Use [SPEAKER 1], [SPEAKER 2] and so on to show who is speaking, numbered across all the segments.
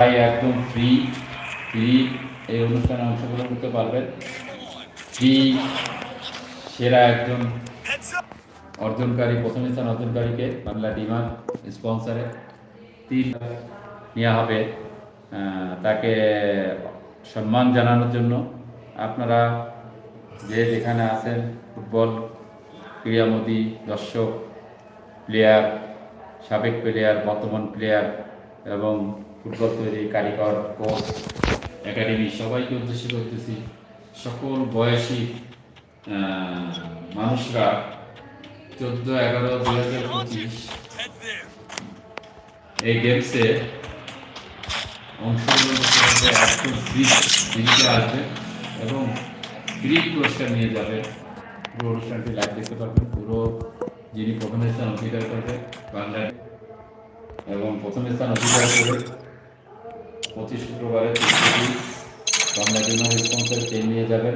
[SPEAKER 1] তাই একদম free free এই অনুষ্ঠানে অংশগ্রহণ করতে পারবেন। ফ্রি সেরা একজন অর্জনকারী প্রথম স্থান অর্জনকারীকে বাংলা ডিমার স্পন্সারে তিন নেওয়া হবে। তাকে সম্মান জানানোর জন্য আপনারা যে যেখানে আছেন, ফুটবল, ক্রীড়ামোদী, দর্শক প্লেয়ার সাবেক প্লেয়ার বর্তমান প্লেয়ার এবং ফুটবল তৈরি কারিগর কোচ একাডেমি সবাইকে উদ্দেশ্য করতেছি। সকল বয়সী মানুষরা চোদ্দ এগারো দুই হাজার পঁচিশ এই গেমসে অংশগ্রহণ আসবে এবং ফ্রি পুরস্কার নিয়ে যাবে। পুরো অনুষ্ঠানটি লাইভ দেখতে পারবেন। পুরো যিনি প্রথম স্থান অধিকার করবে বাংলার এবং প্রথম স্থান অধিকার করে পঁচিশ শুক্রবারে বাংলা জন্য স্পন্সর ট্রেন নিয়ে যাবেন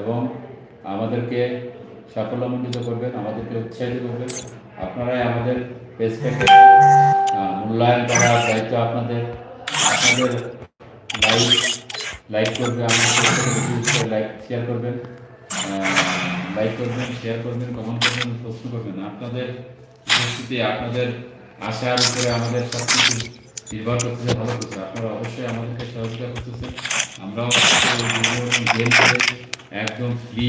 [SPEAKER 1] এবং আমাদেরকে সাফল্যমণ্ডিত করবেন, আমাদেরকে উৎসাহিত করবেন। আপনারাই আমাদের পেজটাকে মূল্যায়ন করার দায়িত্ব আপনাদের। আপনাদের লাইক লাইক করবে, আমাদের লাইক শেয়ার করবেন। লাইক করবেন শেয়ার করবেন কমেন্ট করবেন, প্রশ্ন করবেন। আপনাদের উপস্থিতি, আপনাদের আশার উপরে আমাদের সব কিছু নির্ভর করতেছে ভালো কিছু আপনারা অবশ্যই আমাদেরকে সহযোগিতা করতেছেন। আমরাও গেম করে একদম ফ্রি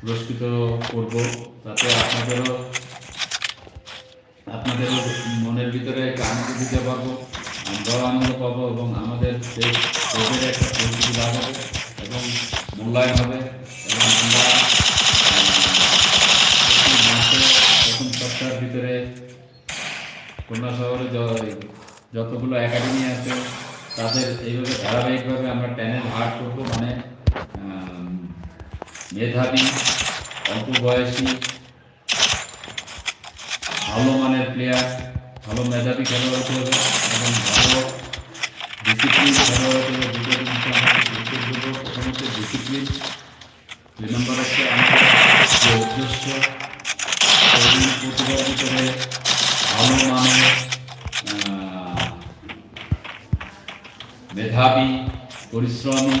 [SPEAKER 1] পুরস্কৃত করব। তাতে আপনাদেরও আপনাদেরও মনের ভিতরে একটা আনন্দ দিতে পারব। আমরাও আনন্দ পাবো এবং আমাদের দেশ দেশের একটা পরিস্থিতি লাভ হবে এবং মূল্যায়ন হবে। এবং আমরা প্রথম সপ্তাহের ভিতরে খুলনা শহরে যতগুলো একাডেমি আছে, তাদের এইভাবে, ধারাবাহিকভাবে আমরা ট্যানেল হার্ট করব। মানে মেধাবী, অল্প বয়সী, ভালো মানের প্লেয়ার ভালো মেধাবী খেলোয়াড় এবং ভালো ডিসিপ্লিন খেলোয়াড় হবে দুটো প্রথম হচ্ছে ডিসিপ্লিন দুই নম্বর হচ্ছে আমাদের যে উদ্দেশ্য ভালো মানের মেধাবী, পরিশ্রমী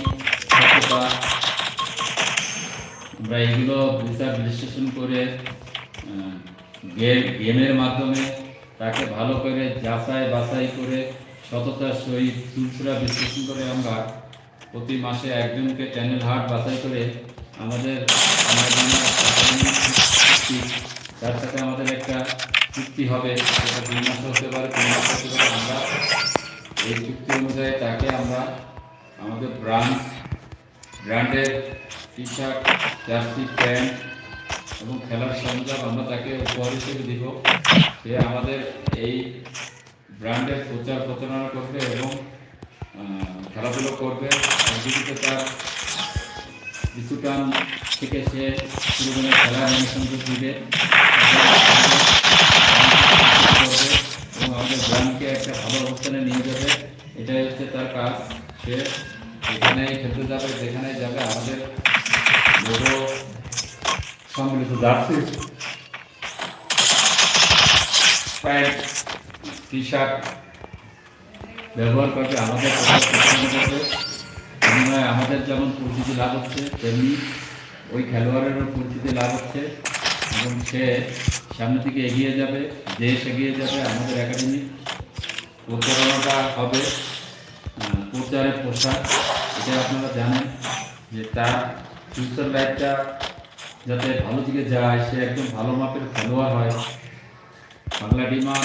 [SPEAKER 1] সততা আমরা এগুলো বিচার বিশ্লেষণ করে গেম, গেমের মাধ্যমে তাকে ভালো করে যাচাই বাছাই করে সততার সহিত চুলচুরা বিশ্লেষণ করে আমরা প্রতি মাসে একজনকে চ্যানেল হাট বাছাই করে আমাদের তার সাথে আমাদের একটা চুক্তি হবে। সেটা দুই মাস হতে পারে, তিন মাস হতে পারে। আমরা এই চুক্তি অনুযায়ী তাকে আমরা আমাদের ব্রাঞ্চ ব্র্যান্ডের টি শার্ট জার্সি প্যান্ট এবং খেলার সরঞ্জাম আমরা তাকে উপহার হিসেবে দিব। সে আমাদের এই ব্র্যান্ডের প্রচার প্রচারণা করবে এবং খেলাধুলো করবে। একদিকে তার কিছুটান থেকে সে শুরু করে খেলা অনুষ্ঠানকে দিবে আমাদের গ্রামকে একটা ভালো অবস্থানে নিয়ে যাবে। এটাই হচ্ছে তার কাজ। সে যেখানেই খেলতে যাবে যেখানে যাবে, আমাদের লোগো সম্মিলিত জার্সি প্যান্ট টি শার্ট ব্যবহার করবে আমাদের আমাদের যেমন পরিচিতি লাভ হচ্ছে, তেমনি ওই খেলোয়াড়েরও পরিচিতি লাভ হচ্ছে। এবং সে সামনের দিকে এগিয়ে যাবে, দেশ এগিয়ে যাবে, আমাদের একাডেমি প্রচারণাটা হবে প্রচারের পোশাক এটা আপনারা জানেন যে তার ফিউচার লাইফটা যাতে ভালো দিকে যায়, সে একদম ভালো মাপের খেলোয়াড় হয়। বাংলা টিমা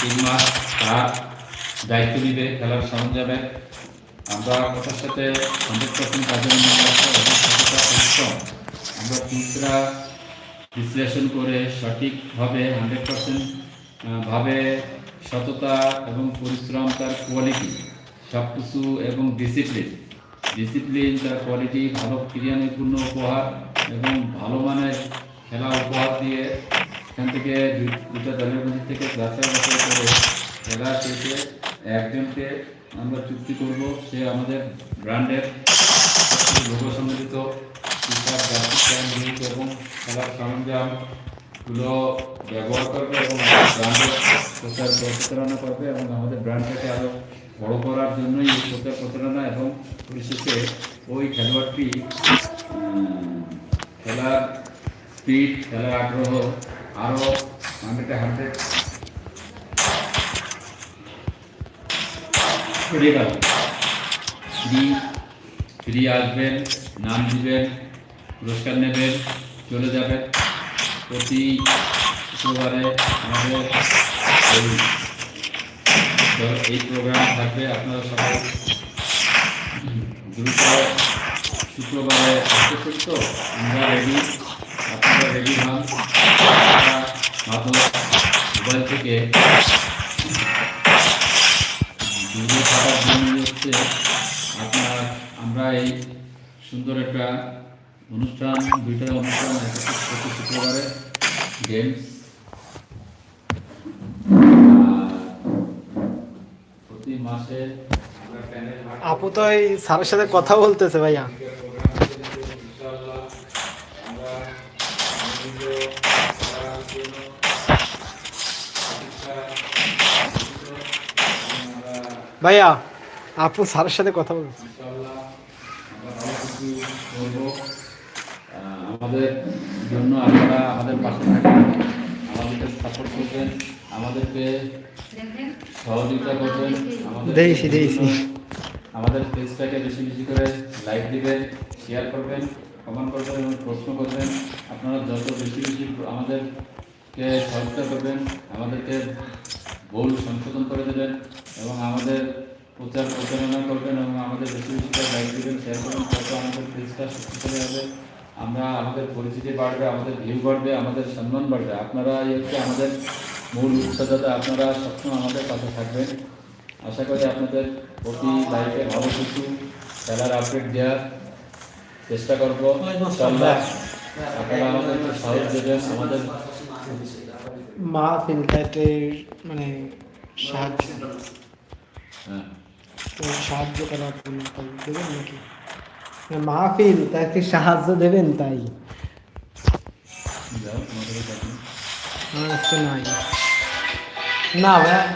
[SPEAKER 1] টিমা তার দায়িত্ব নিবে, খেলার সরঞ্জামের আমরা কথার সাথে হান্ড্রেড পার্সেন্ট কাজের আমরা খুচরা বিশ্লেষণ করে সঠিকভাবে হান্ড্রেড পার্সেন্ট ভাবে সততা এবং পরিশ্রম তার কোয়ালিটি সব কিছু এবং ডিসিপ্লিন ডিসিপ্লিন তার কোয়ালিটি ভালো ক্রিয়ানিপূর্ণ উপহার এবং ভালো মানের খেলা উপহার দিয়ে এখান থেকে দুটো দলের মধ্যে থেকে যাচাই বাছাই করে খেলা শেষে একজনকে আমরা চুক্তি করব, সে আমাদের ব্র্যান্ডের লোক সম্মিলিত টি-শার্ট জার্সি প্যান্ট এবং খেলার সরঞ্জামগুলো ব্যবহার করবে এবং ব্র্যান্ডের প্রচার প্রচারণা করবে এবং আমাদের ব্র্যান্ডটাকে আরও বড় করার জন্যই এই প্রচার প্রচারণা এবং পরিশেষে ওই খেলোয়াড়টি খেলার স্পিড খেলার আগ্রহ আরও হান্ড্রেডে হান্ড্রেড গেল ফ্রি ফ্রি আসবেন নাম দিবেন পুরস্কার নেবেন, চলে যাবেন প্রতি শুক্রবারে আমাদের এই এই প্রোগ্রাম থাকবে। আপনারা সবাই দ্রুত শুক্রবারে আসতেছেন তো আমরা রেডি আপনারা রেডি হন। মোবাইল থেকে হচ্ছে আপনার, আমরা এই সুন্দর একটা অনুষ্ঠান দুইটা অনুষ্ঠান প্রতি শুক্রবারে গেমস প্রতি মাসে
[SPEAKER 2] আপু তো এই স্যারের সাথে কথা বলতেছে ভাইয়া। ভাইয়া আপু স্যারের সাথে কথা বলছে
[SPEAKER 1] আমাদের জন্য আপনারা আমাদের পাশে থাকবেন আমাদেরকে সাপোর্ট করবেন আমাদেরকে সহযোগিতা করবেন আমাদের। আমাদের পেজটাকে বেশি বেশি করে লাইক দিবেন শেয়ার করবেন কমেন্ট করবেন এবং প্রশ্ন করবেন। আপনারা যত বেশি বেশি আমাদেরকে সহযোগিতা করবেন আমাদেরকে ভুল সংশোধন করে দেবেন এবং আমাদের প্রচার প্রচারণা করবেন এবং আমাদের বেশি বেশি করে লাইক দিবেন শেয়ার করবেন তত আমাদের পেজটা শক্তিশালী হবে। আমরা আমাদের পরিচিতি বাড়বে আমাদের ভিউ বাড়বে আমাদের সম্মান বাড়বে। আপনারা হচ্ছে আমাদের মূল উৎসাহদাতা আপনারা সবসময় আমাদের পাশে থাকবেন। আশা করি আপনাদের প্রতি লাইফে ভালো কিছু খেলার আপডেট দেওয়ার চেষ্টা করব। আপনারা আমাদেরকে সাহস দেবেন আমাদের
[SPEAKER 2] মা মানে সাহায্য
[SPEAKER 1] হ্যাঁ।
[SPEAKER 2] সাহায্য করার জন্য দেবেন নাকি? মাহফিল, তাকে সাহায্য দেবেন তাই। নাই। না ভাই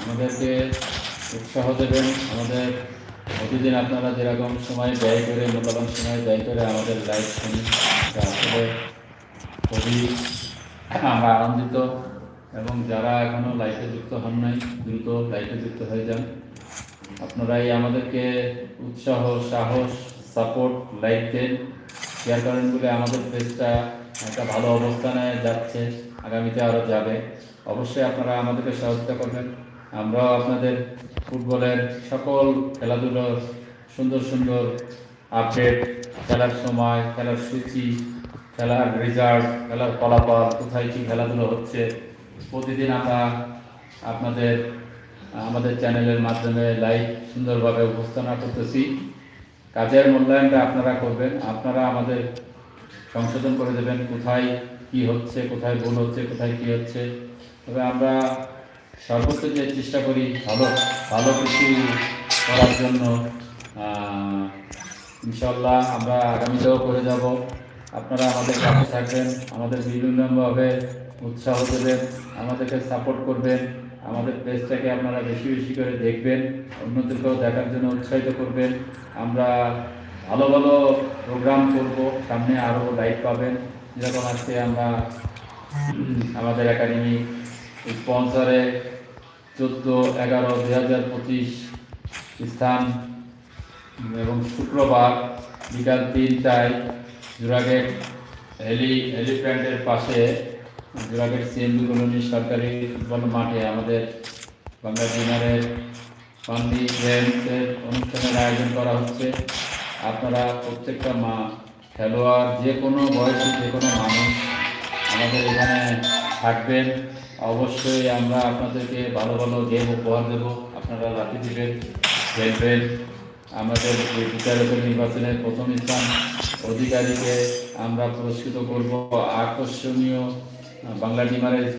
[SPEAKER 1] আমাদেরকে উৎসাহ দেবেন। আমাদের প্রতিদিন আপনারা যেরকম সময় ব্যয় করে মূল্যবান সময় ব্যয় করে আমাদের লাইফ শুনি আসলে খুবই আমরা আনন্দিত এবং যারা এখনও লাইফে যুক্ত হন নাই, দ্রুত লাইফে যুক্ত হয়ে যান। আপনারাই আমাদেরকে উৎসাহ, সাহস, সাপোর্ট, লাইক দেন। শেয়ার করেন বলে আমাদের পেজটা একটা ভালো অবস্থানে যাচ্ছে, আগামীতে আরও যাবে। অবশ্যই আপনারা আমাদেরকে সহযোগিতা করবেন। আমরাও আপনাদের ফুটবলের সকল খেলাধুলোর সুন্দর সুন্দর আপডেট, খেলার সময়, খেলার সূচি খেলার রেজাল্ট খেলার ফলাফল, কোথায় কী খেলাধুলো হচ্ছে, প্রতিদিন আমরা আপনাদের, আমাদের চ্যানেলের মাধ্যমে লাইভ সুন্দরভাবে উপস্থাপনা করতেছি। কাজের মূল্যায়নটা আপনারা করবেন, আপনারা আমাদের সংশোধন করে দেবেন, কোথায় কি হচ্ছে, কোথায় ভুল হচ্ছে, কোথায় কি হচ্ছে। তবে আমরা সর্বোচ্চ যে চেষ্টা করি, ভালো ভালো কিছু করার জন্য ইনশাল্লাহ আমরা আগামীতেও করে যাব। আপনারা আমাদের কাছে থাকবেন, আমাদের বিভিন্নভাবে উৎসাহ দেবেন, আমাদেরকে সাপোর্ট করবেন, আমাদের পেজটাকে আপনারা বেশি বেশি করে দেখবেন, অন্যদেরকেও দেখার জন্য উৎসাহিত করবেন। আমরা ভালো ভালো প্রোগ্রাম করব, সামনে আরও লাইভ পাবেন। যেরকম আজকে আমরা, আমাদের একাডেমি স্পন্সরে চোদ্দ এগারো দুই হাজার পঁচিশ স্থান এবং শুক্রবার বিকাল তিনটায় জোড়াগেট হেলি হেলিপ্যাডের পাশে জোড়াগেট সিএমবি কলোনি সরকারি ফুটবল মাঠে আমাদের বাংলা ডিনারের ফান্ডি গেমসের অনুষ্ঠানের আয়োজন করা হচ্ছে। আপনারা প্রত্যেকটা মা, খেলোয়াড় যে কোনো বয়সী যে কোনো মানুষ আমাদের এখানে থাকবেন। অবশ্যই আমরা আপনাদেরকে ভালো ভালো গেম উপহার দেব। আপনারা লাঠি দিবেন, খেলবেন। আমাদের বিচারকের নির্বাচনের প্রথম স্থান অধিকারীকে আমরা পুরস্কৃত করব। আকর্ষণীয় বাংলা ডিমারের